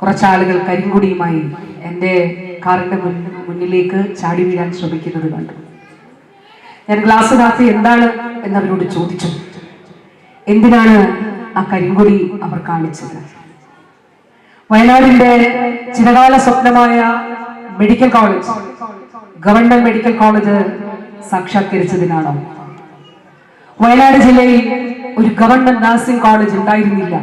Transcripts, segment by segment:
കുറച്ചാളുകൾ കരിങ്കുടിയുമായി എന്റെ കാറിന്റെ മുന്നിലേക്ക് ചാടി വീഴാൻ ശ്രമിക്കുന്നത് കണ്ടു. ഞാൻ ഗ്ലാസ് കാത്തി എന്താണ് എന്നവരോട് ചോദിച്ചു. എന്തിനാണ് ആ കരിങ്കുടി അവർ കാണിച്ചത്? വയനാടിന്റെ ചിരകാല സ്വപ്നമായ medical college government medical college സാക്ഷാത്കരിച്ചതിനാണോ? Wayanad ജില്ലയിൽ ഒരു ഗവൺമെന്റ് നഴ്സിംഗ് കോളേജ് ഉണ്ടായിരുന്നില്ല.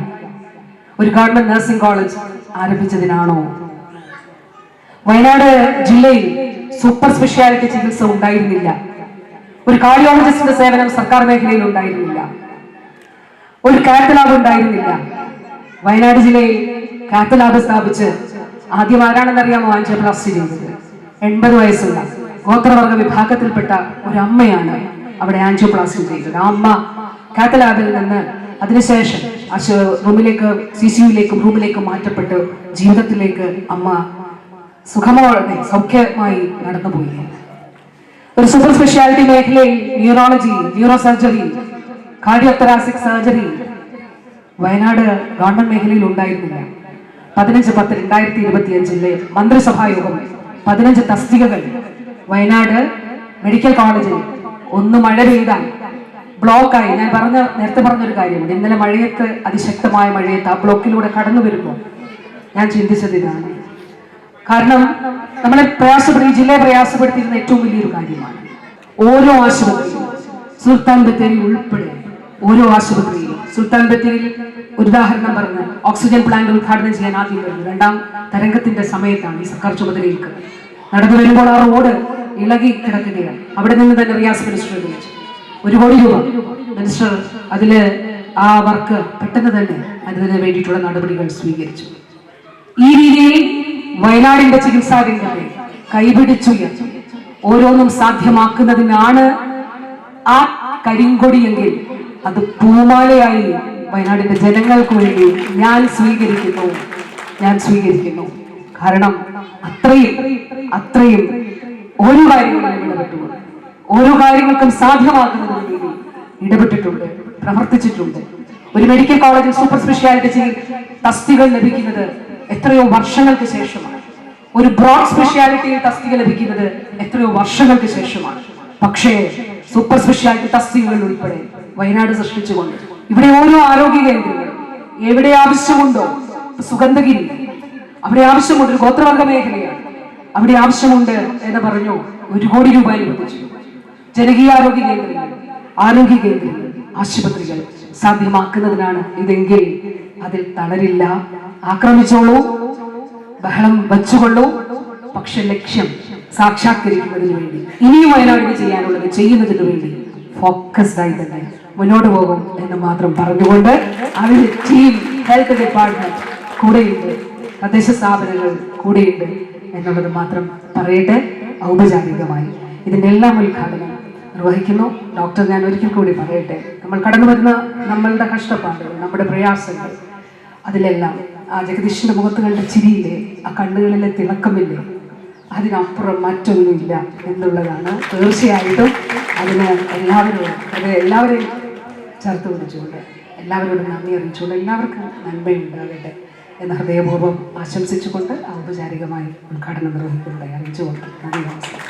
ഒരു ഗവൺമെന്റ് നഴ്സിംഗ് കോളേജ് ആരംഭിച്ചതിനാണോ? വയനാട് ജില്ലയിൽ സൂപ്പർ സ്പെഷ്യാലിറ്റി ചികിത്സ ഉണ്ടായിരുന്നില്ല. ഒരു കാർഡിയോളജിസ്റ്റിന്റെ സേവനം സർക്കാർ മേഖലയിൽ ഉണ്ടായിരുന്നില്ല. ഒരു കാത്ത് ലാബ് ഉണ്ടായിരുന്നില്ല. വയനാട് ജില്ലയിൽ കാത്ത് ലാബ് സ്ഥാപിച്ച് ആദ്യം ആരാണെന്നറിയാമോ ആൻജിയോപ്ലാസ്റ്റി ചെയ്തത്. എൺപത് വയസ്സുള്ള ഗോത്രവർഗ വിഭാഗത്തിൽപ്പെട്ട ഒരു അമ്മയാണ് അവിടെ ആൻജിയോപ്ലാസ്റ്റി ചെയ്തത്. ആ അമ്മ കാത്ത് ലാബിൽ നിന്ന് അതിനുശേഷം ആശു റൂമിലേക്ക് സി സി റൂമിലേക്കും മാറ്റപ്പെട്ട് ജീവിതത്തിലേക്ക് അമ്മ സുഖമോടെ സൗഖ്യമായി നടന്നുപോയി ഒരു സൂപ്പർ സ്പെഷ്യാലിറ്റി മേഖലയിൽ neurology neuro surgery cardiothoracic surgery Wayanad government മേഖലയിൽ ഉണ്ടായിരുന്നില്ല. പതിനഞ്ച് പത്ത് രണ്ടായിരത്തി ഇരുപത്തി അഞ്ചിലെ മന്ത്രിസഭാ യോഗം പതിനഞ്ച് തസ്തികകൾ വയനാട് മെഡിക്കൽ കോളേജിൽ ഒന്ന് മഴ പെയ്താൽ ബ്ലോക്കായി. ഞാൻ പറഞ്ഞ നേരത്തെ പറഞ്ഞൊരു കാര്യമുണ്ട് ഇന്നലെ മഴയത്ത് അതിശക്തമായ മഴയത്ത് ആ ബ്ലോക്കിലൂടെ കടന്നു വരുമ്പോൾ ഞാൻ ചിന്തിച്ചത് ഇതാണ്. കാരണം നമ്മളെ പ്രയാസപ്പെടുത്തി ജില്ലയെ പ്രയാസപ്പെടുത്തിയിരുന്ന ഏറ്റവും വലിയൊരു കാര്യമാണ്. ഓരോ ആശുപത്രിയും സുൽത്താൻ ബത്തേരി ഉൾപ്പെടെ ഓരോ ആശുപത്രിയിലും സുൽത്താൻ ബത്തേരിയിൽ ഉദാഹരണം പറഞ്ഞ് ഓക്സിജൻ പ്ലാന്റ് ഉദ്ഘാടനം ചെയ്യാൻ ആദ്യം വരുന്നു രണ്ടാം തരംഗത്തിന്റെ സമയത്താണ് ഈ സർക്കാർ ചുമതലയിലേക്ക് നടന്നു വരുമ്പോൾ ആ റോഡ് ഇളകി കിടക്കുകയാണ്. അവിടെ നിന്ന് തന്നെ റിയാസ് മിനിസ്റ്റർ വിളിച്ചു. ഒരു കോടി രൂപ. മിനിസ്റ്റർ അതിൽ ആ വർക്ക് പെട്ടെന്ന് തന്നെ അതിന് വേണ്ടിയിട്ടുള്ള നടപടികൾ സ്വീകരിച്ചു. ഈ രീതിയിൽ വയനാടിന്റെ ചികിത്സാ രംഗത്തെ കൈപിടിച്ചുയർത്തി. ഓരോന്നും സാധ്യമാക്കുന്നതിനാണ് ആ കരിങ്കൊടിയെങ്കിൽ അത് പൂമാലയായി വയനാടിന്റെ ജനങ്ങൾക്ക് വേണ്ടി ഞാൻ സ്വീകരിക്കുന്നു. ഞാൻ സ്വീകരിക്കുന്നു. കാരണം അത്രയും അത്രയും ഒരു കാര്യങ്ങളിലും ഇടപെട്ടുകൊണ്ട് ഓരോ കാര്യങ്ങൾക്കും സാധ്യമാകുന്നതിന് വേണ്ടി ഇടപെട്ടിട്ടുണ്ട് പ്രവർത്തിച്ചിട്ടുണ്ട്. ഒരു മെഡിക്കൽ കോളേജിൽ സൂപ്പർ സ്പെഷ്യാലിറ്റി തസ്തികൾ ലഭിക്കുന്നത് എത്രയോ വർഷങ്ങൾക്ക് ശേഷമാണ്. ഒരു ബ്രോഡ് സ്പെഷ്യാലിറ്റിയിൽ തസ്തിക ലഭിക്കുന്നത് എത്രയോ വർഷങ്ങൾക്ക് ശേഷമാണ്. പക്ഷേ സൂപ്പർ സ്പെഷ്യാലിറ്റി തസ്തികകൾ ഉൾപ്പെടെ വയനാട് സൃഷ്ടിച്ചുകൊണ്ട് ഇവിടെ ഓരോ ആരോഗ്യ കേന്ദ്രങ്ങളും എവിടെ ആവശ്യമുണ്ടോ സുഗന്ധഗിരി അവിടെ ആവശ്യമുണ്ട് ഒരു ഗോത്രവർഗ മേഖലയാണ്. അവിടെ ആവശ്യമുണ്ട് എന്ന് പറഞ്ഞു ഒരു കോടി രൂപ അനുവദിച്ചു ജനകീയ ആരോഗ്യ കേന്ദ്രങ്ങൾ ആരോഗ്യ കേന്ദ്രങ്ങൾ ആശുപത്രികൾ സാധ്യമാക്കുന്നതിനാണ് ഇതെങ്കിൽ അതിൽ തളരില്ല. ആക്രമിച്ചോളൂ ബഹളം വച്ചുകൊള്ളൂ. പക്ഷെ ലക്ഷ്യം സാക്ഷാത്കരിക്കുന്നതിന് വേണ്ടി ഇനിയും വയനാടിന് ചെയ്യാനുള്ളത് ചെയ്യുന്നതിന് വേണ്ടി ഫോക്കസ്ഡ് ആയി തന്നെ മുന്നോട്ട് പോകും എന്ന് മാത്രം പറഞ്ഞുകൊണ്ട് അതിന് ടീം ഹെൽത്ത് ഡിപ്പാർട്ട്മെന്റ് കൂടെയുണ്ട്. തദ്ദേശ സ്ഥാപനങ്ങൾ കൂടെയുണ്ട് എന്നുള്ളത് മാത്രം പറയട്ടെ. ഔപചാരികമായി ഇതിന്റെ എല്ലാം ഉദ്ഘാടനം നിർവഹിക്കുന്നു ഡോക്ടർ ഞാൻ ഒരിക്കൽ കൂടി പറയട്ടെ. നമ്മൾ കടന്നു വരുന്ന നമ്മളുടെ കഷ്ടപ്പാടുകൾ നമ്മുടെ പ്രയാസങ്ങൾ അതിലെല്ലാം ആ ജഗദീഷിന്റെ മുഖത്ത് കണ്ട ചിരിയിലെ ആ കണ്ണുകളിലെ തിളക്കമില്ലേ അതിനപ്പുറം മറ്റൊന്നുമില്ല എന്നുള്ളതാണ്. തീർച്ചയായിട്ടും അതിന് എല്ലാവരോടും അത് എല്ലാവരെയും ചേർത്ത് പിടിച്ചുകൊണ്ട് എല്ലാവരോടും നന്ദി അറിയിച്ചുകൊണ്ട് എല്ലാവർക്കും നന്മയുണ്ടാകട്ടെ എന്ന് ഹൃദയപൂർവം ആശംസിച്ചുകൊണ്ട് ഔപചാരികമായി ഉദ്ഘാടനം നിർവഹിക്കുന്നതായി അറിയിച്ചുകൊണ്ട് നന്ദി നമസ്കാരം.